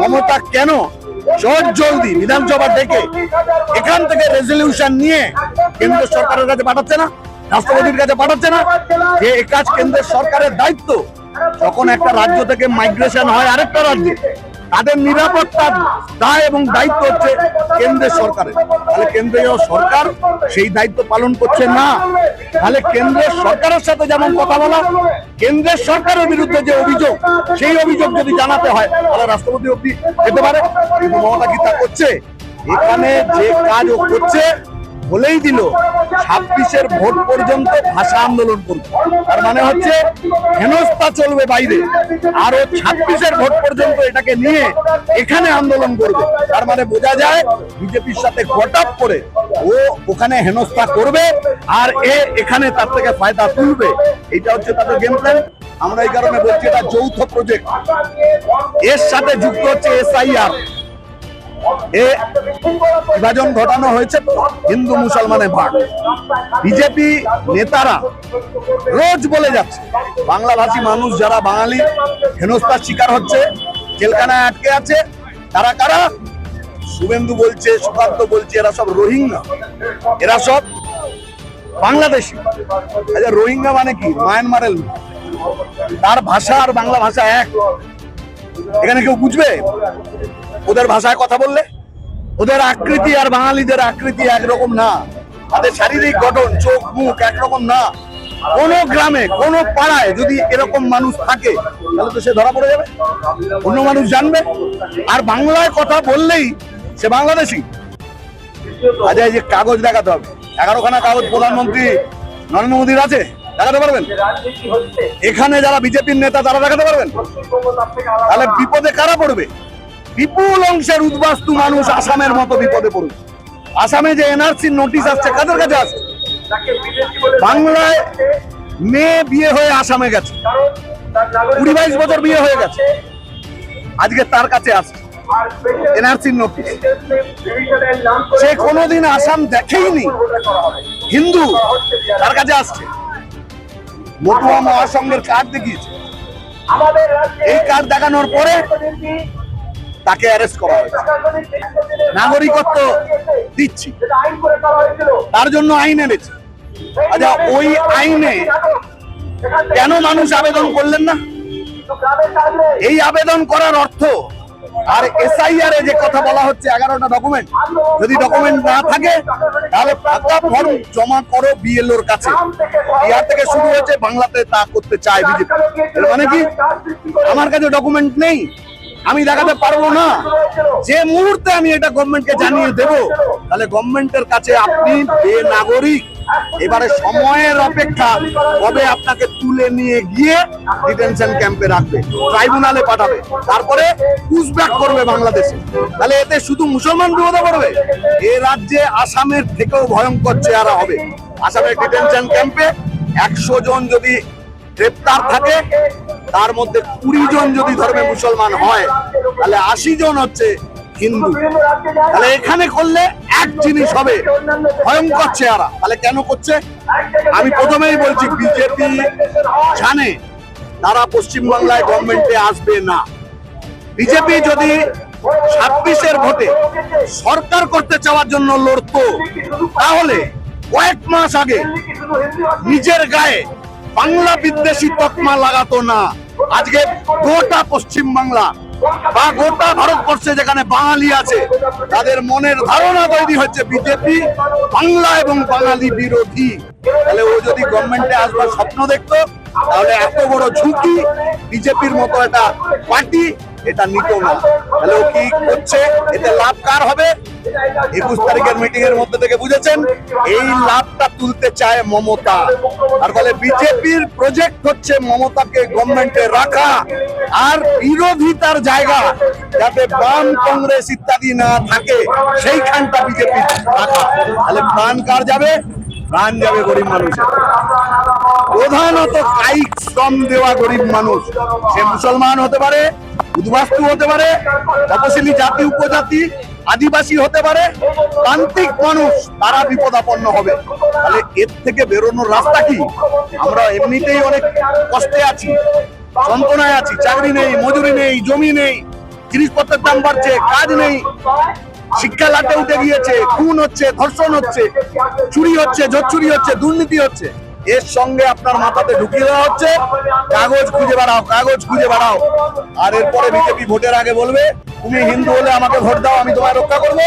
মমতা কেন? চট জলদি বিধানসভা ডেকে এখান থেকে রেজলিউশন নিয়ে কেন্দ্র সরকারের কাছে পাঠাচ্ছে না, রাষ্ট্রপতির কাছে পাঠাচ্ছে না। যে এ কাজ কেন্দ্রের সরকারের দায়িত্ব, যখন একটা রাজ্য থেকে মাইগ্রেশন হয় আরেকটা রাজ্যে, তাদের নিরাপত্তার দায় এবং দায়িত্ব হচ্ছে কেন্দ্রের সরকারের। তাহলে কেন্দ্রীয় সরকার সেই দায়িত্ব পালন করছে না তাহলে কেন্দ্রের সরকারের সাথে যেমন কথা বলা, কেন্দ্রের সরকারের বিরুদ্ধে যে অভিযোগ, সেই অভিযোগ যদি জানাতে হয়, তাহলে রাষ্ট্রপতি অব্দি যেতে পারে। কিন্তু মমতা কি তা করছে? এখানে যে কাজ করছে বলেই দিল, ছাব্বিশের ভোট পর্যন্ত ভাষা আন্দোলন করবে। তার মানে হচ্ছে, হেনস্থা চলবে বাইরে। আর ছাব্বিশের ভোট পর্যন্ত এটাকে নিয়ে এখানে আন্দোলন করবে। তার মানে বোঝা যায়, বিজেপির সাথে গটাপ করে ও ওখানে হেনস্থা করবে আর এ এখানে তার থেকে ফায়দা তুলবে। এটা হচ্ছে তাদের গেম প্ল্যান আমরা এই কারণে বলছি, এটা যৌথ প্রজেক্ট এর সাথে যুক্ত হচ্ছে এসআইআর এ বিভাজন ঘটানো হয়েছে হিন্দু মুসলমানের ভাগ। বিজেপি নেতারা রোজ বলে যাচ্ছে, বাংলাভাষী মানুষ যারা বাঙালি, হেনস্থার শিকার হচ্ছে, জেলখানায় আটকে আছে, তারা কারা? শুভেন্দু বলছে, সুকান্ত বলছে, এরা সব রোহিঙ্গা। এরা সব বাংলাদেশি। আচ্ছা রোহিঙ্গা মানে কি? মায়ানমারের তার ভাষা আর বাংলা ভাষা এক। এখানে কেউ বুঝবে? ওদের ভাষায় কথা বললে? ওদের আকৃতি আর বাঙালিদের আকৃতি একরকম না। তাদের শারীরিক গঠন, চোখ, মুখ একরকম না। কোন গ্রামে, কোন পাড়ায় যদি এরকম মানুষ থাকে, তাহলে তো সে ধরা পড়ে যাবে। অন্য মানুষ জানবে। আর বাংলায় কথা বললেই সে বাংলাদেশি। আচ্ছা এই যে কাগজ দেখাতে হবে। এগারোখানা কাগজ প্রধানমন্ত্রী নরেন্দ্র মোদীর আছে, দেখাতে পারবেন? এখানে যারা বিজেপির নেতা, তারা দেখাতে পারবেন? তাহলে বিপদে কারা পড়বে? বিপুল অংশের উদ্বাস্তু মানুষ আসামের মতো বিপদে পড়বে আসামে যে এনআরসির নোটিশ আসছে, কাদের কাছে আসছে বাংলায় মেয়ে বিয়ে হয়ে আসামে গেছে। কুড়ি বাইশ বছর বিয়ে হয়ে গেছে। আজকে তার কাছে আসছে এনআরসির নোটিশ। সে কোনোদিন আসাম দেখেইনি। হিন্দু তার কাছে আসছে। মতুয়া মহাসংঘের কার্ড দেখিয়েছে। এই কার্ড দেখানোর পরে তাকে অ্যারেস্ট করা হয়েছে। নাগরিকত্ব দিচ্ছি। তার জন্য আইন এনেছে। আচ্ছা ওই আইনে কেন মানুষ আবেদন করলেন না? এই আবেদন করার অর্থ আর এসআইআর এ যে কথা বলা হচ্ছে, এগারোটা ডকুমেন্ট যদি ডকুমেন্ট না থাকে, তাহলে ফাঁকা ফর্ম জমা করো বিএলওর কাছে। বিহার থেকে শুরু হয়েছে, বাংলাতে তা করতে চায় বিজেপি মানে কি? আমার কাছে ডকুমেন্ট নেই। আমি দেখাতে পারব না। যে মুহূর্তে আমি এটা গভর্নমেন্টকে জানিয়ে দেব, তাহলে গভর্নমেন্টের কাছে আপনি বেনাগরিক এবারে সময়ের অপেক্ষা কবে আপনাকে তুলে নিয়ে গিয়ে ডিটেনশন ক্যাম্পে রাখবে ট্রাইব্যুনালে পাঠাবে, তারপরে পুশব্যাক করবে বাংলাদেশে। তাহলে এতে শুধু মুসলমান বিপদে পড়বে এ রাজ্যে আসামের থেকেও ভয়ঙ্কর চেহারা হবে। আসামের ডিটেনশন ক্যাম্পে একশো জন যদি গ্রেপ্তার থাকে তার মধ্যে কুড়ি জন যদি ধর্মে মুসলমান হয়, তাহলে আশি জন হচ্ছে হিন্দু। তাহলে এখানে করলে এক জিনিস হবে, ভয়ঙ্কর চেহারা। তাহলে কেন করছে? আমি প্রথমেই বলছি, বিজেপি জানে তারা পশ্চিমবাংলায় গভর্নমেন্টে আসবে না। বিজেপি যদি ছাব্বিশের ভোটে সরকার করতে চাওয়ার জন্য লড়তো, তাহলে কয়েক মাস আগে নিজের গায়ে বাংলা বিদ্বেষী তকমা লাগাতো না। আজকে গোটা পশ্চিম বাংলা বা গোটা ভারতবর্ষে যেখানে বাঙালি আছে, তাদের মনের ধারণা তৈরি হচ্ছে বিজেপি, বাংলা এবং বাঙালি বিরোধী। তাহলে ও যদি গভর্নমেন্টে আসবার স্বপ্ন দেখতো, তাহলে এত বড় ঝুঁকি বিজেপির মতো একটা পার্টি এটা নিত না। তাহলে ও কি করছে? এতে লাভ কার হবে? একুশ তারিখের মিটিং এর মধ্যে থেকে বুঝেছেন? এই লাভটা তুলতে চায় মমতা। আর ফলে বিজেপির প্রজেক্ট হচ্ছে মমতাকে গভর্নমেন্টে রাখা আর বিরোধিতার জায়গা, যাতে বাম কংগ্রেস ইত্যাদি না থাকে, সেইখানটা বিজেপি রাখা। তাহলে প্রাণ কার যাবে? প্রাণ যাবে গরিব মানুষের প্রধানত কায়িক শ্রম দেওয়া গরিব মানুষ। সে মুসলমান হতে পারে উদ্বাস্তু হতে পারে, তপশিলি জাতি, উপজাতি, আদিবাসী হতে পারে প্রান্তিক মানুষ, তারা বিপদাপন্ন হবে। তাহলে এর থেকে বেরোনোর রাস্তা কি? আমরা এমনিতেই অনেক কষ্টে আছি, যন্ত্রণায় আছি, চাকরি নেই, মজুরি নেই, জমি নেই, জিনিসপত্রের দাম বাড়ছে, কাজ নেই, শিক্ষা লাটে উঠে গিয়েছে, খুন হচ্ছে, ধর্ষণ হচ্ছে, চুরি হচ্ছে চুরি হচ্ছে, দুর্নীতি হচ্ছে। এর সঙ্গে আপনার মাথাতে ঢুকিয়ে দেওয়া হচ্ছে। কাগজ খুঁজে বাড়াও, কাগজ খুঁজে বাড়াও। আর এরপরে বিজেপি ভোটের আগে বলবে, তুমি হিন্দু হলে আমাকে ভোট দাও, আমি তোমায় রক্ষা করব।